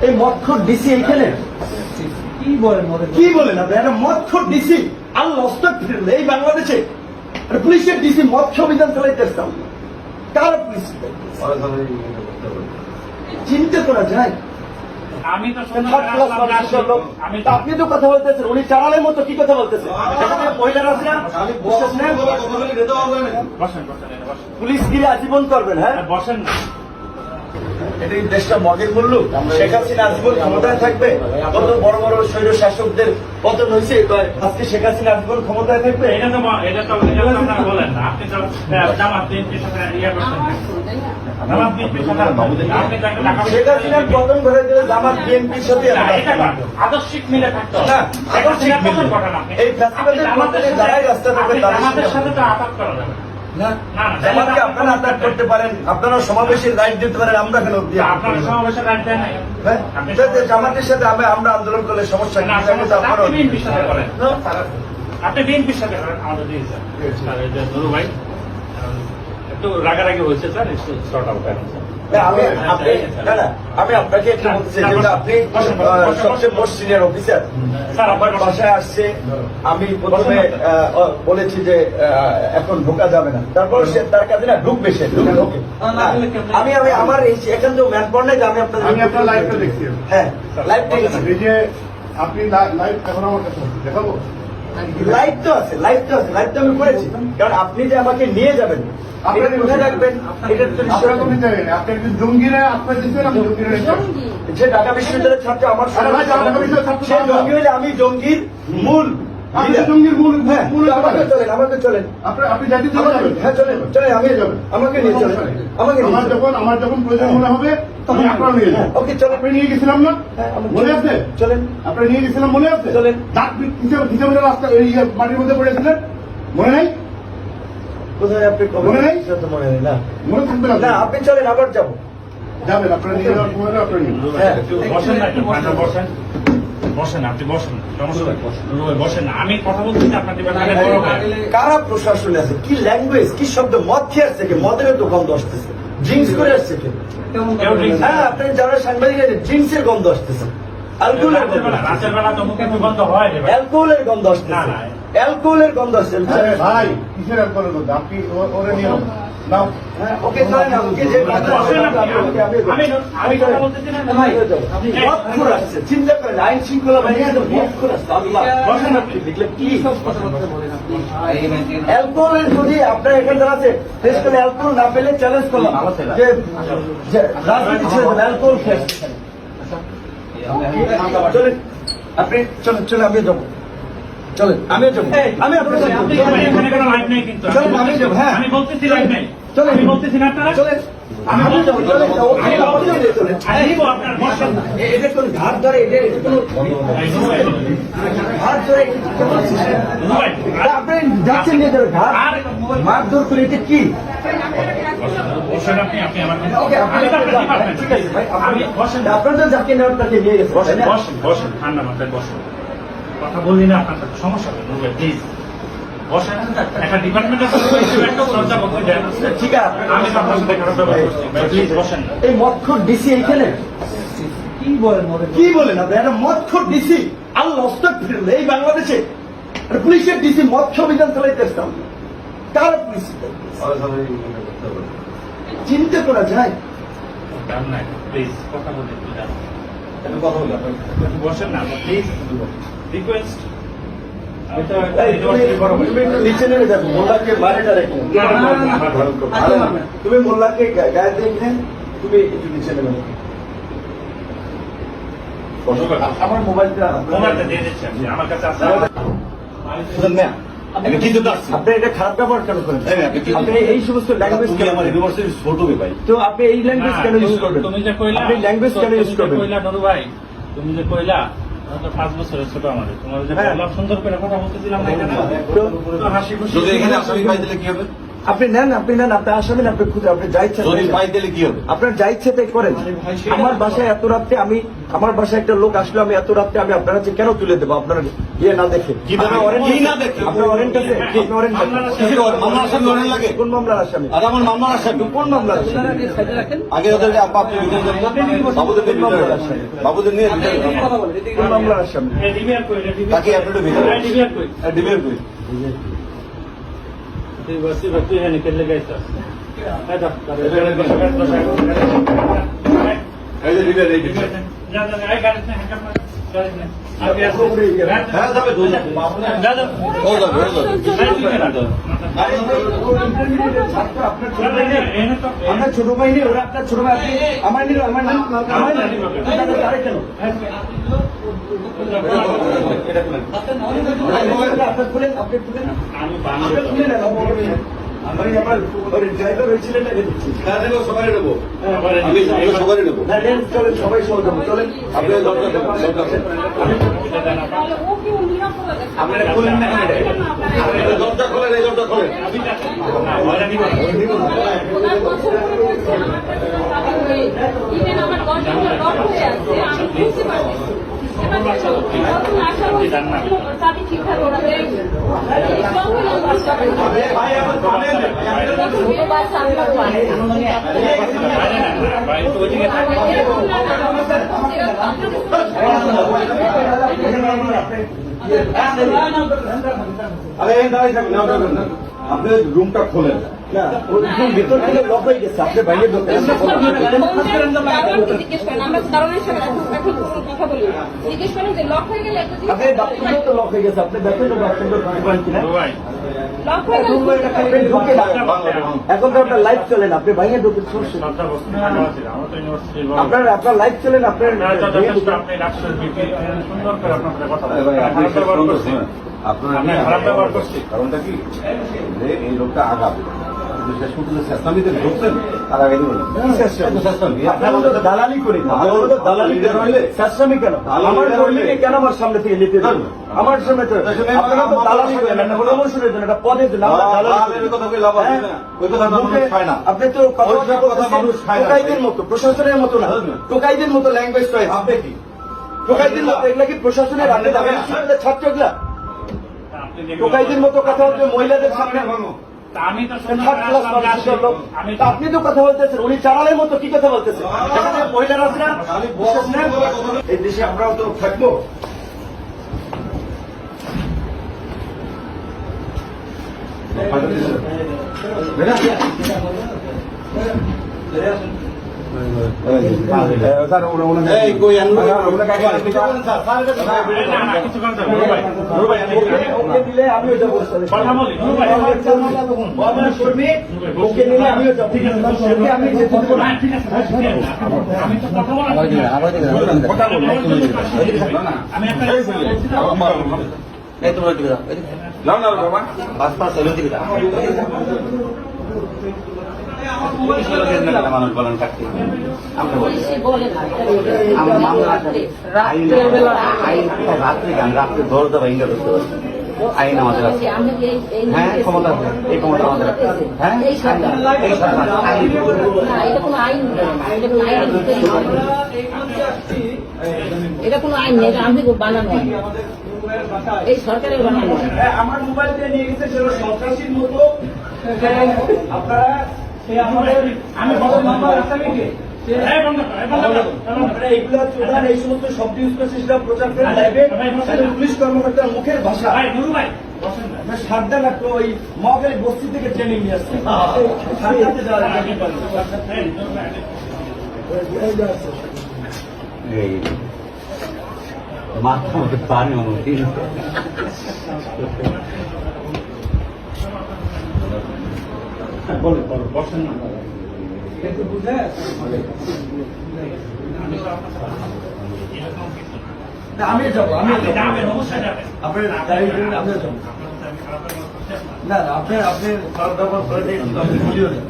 এই মৎখর ডিসি এইখানে কি বলেন মনে কি বলেন আপনি একটা মৎখর ডিসি আল্লাহ অস্তাগফিরুল্লাহ, এই বাংলাদেশে পুলিশের ডিসি মৎ অভিযান চালাইতেছিলাম কার পুলিশ চিন্তা করা যায় আমি তো আপনি তো কথা বলতেছেন উনি চালানের মতো কি কথা বলতেছেন পুলিশ গিয়ে আজীবন করবেন হ্যাঁ হ্যাঁ, বসেন না এটা কি দেশটা মগের মূল্য। শেখ হাসিনা আজীবন ক্ষমতায় থাকবে। কত বড় বড় স্বৈর শাসকদের পতন হয়েছে এবার আজকে শেখ হাসিনা আজীবন ক্ষমতায় থাকবে? এটা তো এটা তো আপনারা বলেন না। আপনি তো জামাত বিএনপির সাথে ইয়ে করছেন। জামাত বিএনপির সাথে আপনি টাকা শেখ হাসিনার পতন ঘটে দিলে জামাত বিএনপির সাথে না, আমরা এটা না। আদর্শিক মিলে থাকতো না, আদর্শিক মিলে। পতন ঘটান আপনি। এই ফ্যাসিবাদের জামাতের পতনে যারাই রাস্তা থাকবে তাদের সাথে- তো আঘাত করা যাবে জামাতকে আপনারা আঘাত করতে পারেন। আপনারা সমাবেশের রাইট দিতে পারেন আমরা কেন হ্যাঁ? জামাতের সাথে আমরা আন্দোলন করলে সমস্যা সমস্যা আপনি বিএনপির সাথে করেন। আপনি বিএনপির সাথে করেন আমাদের ভাই একটু রাগারাগি হয়েছে স্যার একটু শর্ট আউট আমি আপনাকে একটু বলতে চাই যেহেতু আপনি সবচেয়ে মোস্ট সিনিয়র অফিসার স্যার আমার আপনার বাসায় আসছে আমি প্রথমে বলেছি যে এখন ঢোকা যাবে না। তারপর সে তার কাছে না ঢুকবে সে আমি আমি আমার এই এখান তো ম্যান পড় নাই যে আমি আপনাদের আমি আপনার লাইভটা দেখছি। হ্যাঁ লাইভ দেখেছি। এই যে আপনি লাইভ এখন আমার কাছে দেখাবো? লাইভ তো আছে লাইভ তো আছে লাইভ তো আমি করেছি। কারণ আপনি যে আমাকে নিয়ে যাবেন আপনারা আপনার আমি যে ঢাকা বিশ্ববিদ্যালয়ের ছাত্র আমার আরে ভাই, ঢাকা বিশ্ববিদ্যালয়ের ছাত্র সে জঙ্গি হলে আমি জঙ্গির মূল জঙ্গির মূল হ্যাঁ আমাকে চলেন আমাকে হ্যাঁ চলেন চলেন আমি আমাকে নিয়ে চলেন আমাকে আমার যখন আমার যখন প্রয়োজন মনে হবে তখন আপনারা নিয়ে যাবেন ওকে চলেন। আপনি নিয়ে গেছিলাম না? হ্যাঁ, মনে আছে? চলেন। আপনি নিয়ে গেছিলাম মনে আছে? চলেন। দাঁত হিসাবে রাস্তা মাটির মধ্যে পড়েছিলেন মনে নাই? কোথায় আপনি মনে নেই? মনে নেই না? মনে থাকবে না না আপনি চলেন আবার যাব। যাবেন আপনারা আপনারা। হ্যাঁ। বসেন না বসেন। বসেন আপনি বসেন সমস্যা নেই। নুরু ভাই, বসেন আমি কথা বলছি আপনার ডিপার্টমেন্টে বড় ভাই কারা প্রশাসনে আছে? কি ল্যাঙ্গুয়েজ কি শব্দ? মদ খেয়ে আসছে কি? মদের তো গন্ধ আসতেছে। ড্রিঙ্কস করে আসছে কি? কেউ হ্যাঁ আপনি যারা সাংবাদিক আছেন ড্রিঙ্কসের গন্ধ আসতেছে। অ্যালকোহলের গন্ধ। হয় ভাই। অ্যালকোহলের গন্ধ না, না। অ্যালকোহলের গন্ধ আসছে ভাই কিসের অ্যালকোহলের মধ্যে আপনি ওরে নিয়ে হ্যাঁ, গন্ধ আসছে, আসছে, চিন্তা করেন আইন শৃঙ্খলা আসছে, অ্যালকোহলের যদি আপনার এখানে আছে অ্যালকোহল না পেলে চ্যালেঞ্জ করলাম। যে যে রাজনীতি ছেড়ে অ্যালকোহল খেয়ে। চলেন আপনি চলেন চলেন আমিও যাব চলেন আমিও যাব আমি আপনার সাথে আপনি হ্যাঁ। আমি বলতেছি লাইভ নেই চলেন। আমি বলতেছি না আপনারা চলেন যাচ্ছেন মারধর করে এটা কি বসেন আপনি আপনি আমার ওকে আপনি আমি তো আপনার যান, ডিপার্টমেন্ট ঠিক আছে ভাই আমি বসেন। আপনার তো যাকে নেওয়ার তাকে নিয়ে গেছে বসেন বসেন বসেন ঠান্ডা মাথায় বসেন। কথা বললি না আপনার সাথে সমস্যা হবে প্লিজ বসেন একটা ডিপার্টমেন্টের একটু শ্রদ্ধা করতে দেন ঠিক আছে। আমি আপনার সাথে খারাপ ব্যবহার করছি প্লিজ বসেন। এই মৎখর ডিসি এইখানে? কি বলেন কি বলেন আপনি? একটা মৎখর ডিসি আল্লাহ অস্তাগফিরুল্লাহ, এই বাংলাদেশে পুলিশের ডিসি মৎস্য অভিযান চালাইতেছিলাম কার পুলিশ? চিন্তা করা যায়। প্লিজ কথা বসেন না প্লিজ রিকোয়েস্ট তুমি- মোল্লাকে গায়ে দেখে তুমি একটু নিচে নেমে দেখো। আমার মোবাইলটা আমার কাছে আছে। আপনি এটা খারাপ ব্যবহার কেন করেন? আপনি এই সমস্ত ল্যাঙ্গুয়েজ কেন তো আপনি এই ল্যাঙ্গুয়েজ কেন ইউজ তুমি- করবেন? তুমি যে কইলা আপনি ল্যাঙ্গুয়েজ কেন তুমি ইউজ যে করবেন? কইলা নরু ভাই তুমি যে কইলা আমরা তো পাঁচ বছরের ছোট আমাদের। তোমার যে হ্যাঁ। সুন্দর করে কথা বলতেছিলাম না এখানে হাসি খুশি যদি এখানে আসলে ভাই দিলে কি হবে? আপনি নেন আপনি নেন আপনি আসামেন আপনি খুঁজে আপনি যা ইচ্ছা আপনার যা ইচ্ছে তাই করেন। আমার বাসায় এত রাত্রে আমি আমার বাসায় একটা লোক আসলে আমি এত রাত্রে আমি আপনার কাছে কেন তুলে দেবো? আপনার ইয়ে না দেখে। আপনার ওয়ারেন্ট আছে? মামলার আসামি কোন মামলার আসামি? কোন মামলার আসামি? আগে সাইডে রাখেন। আগে ওদের। বাবুদের বাবুদের নিয়ে কোন মামলার আসামি? ডিবিআর তাকে। ডিবিআর ती वरती बच्ची हे निखिल्ले काय सगळ्यात बसायचं আপনার ছোট ভাই নেই ওরা আপনার ছোট ভাই আপনি আমার নিল আমার নাম আমার নাম কেন আপনার খুলেন আপনি খুলেন আপনি খুলেন আমি আমার ড্রাইভার হয়েছিলেন না দিচ্ছি হ্যাঁ, দেবো, সবারই দেবো। আমি আমি সবারই দেবো। না লেন চলেন সবাই সহ যাব চলেন। আপনি দরজা দেবেন, আপনারা খুলেন না এই দরজা খোলেন, এই দরজা খোলেন। আমার আরে, দাঁড়িয়ে থাকুন, না, না, না, না। আপনি রুমটা খোলেন হয়ে এখন হয়ে তো হয়ে হয়ে না। এখন তো আপনার লাইভ চলেন আপনি বাইরে ঢুকে আপনার আপনার লাইভ চলেন আপনার। আপনার আমি খারাপ ব্যবহার করছি। কারণটা কি? যে এই লোকটা আগাবে দালালি করি দালালি কেন? আমার কেন আমার সামনে থেকে নিতে আমার সামনে তো। আপনি। টোকাইদের মতো প্রশাসনের মতো না। টোকাইদের মতো ল্যাঙ্গুয়েজ চয়েস আপনি কি? টোকাইদের মতো এগুলা কি প্রশাসনের টোকাইদের মতো কথা হচ্ছে মহিলাদের সামনে। আপনি তো কথা বলতেছেন উনি চালালের মতো কি কথা বলতেছেন না বিশ্বাস এই দেশে আমরাও তো থাকব এই কই আনলো না, না, না। না, ঠিক আছে, বসে দিন মানুষ রাত্রেবেলা রাত্রে গান রাত্রে ধরতে পারি ইন্টার করতে পারি আইন আমাদের হ্যাঁ ক্ষমতা এই ক্ষমতা আমাদের হ্যাঁ আইন এটা কোনো আইন আইন নেই আমি বানানো আইন। এই সরকারের বানানো আমার মোবাইল দিয়ে নিয়ে গেছে সন্ত্রাসীর মতো আপনারা সে আমাদের আমি বড় নাম্বার আসামিকে এই বন্ধ কর, এই বন্ধ কর, এই বন্ধ কর। আপনারা এগুলা চোদান এই সমস্ত শব্দ ইউজ করে সেটা প্রচার করে লাইভে পুলিশ কর্মকর্তার মুখের ভাষা। ভাই, ভাই, বসেন না। আপনার সারদা না ওই বস্তি থেকে ট্রেনিং নিয়ে আসছে। সারদাতে মাথা পানি অনুমতি বলে বলো বসেন না। না। না, আমিও যাব যাব যাবেন। আপনার যাব আপনার সাথে আমি করতেছি না। না না আপনি আপনি খারাপ ব্যবহার করে আপনি ভিডিও দেন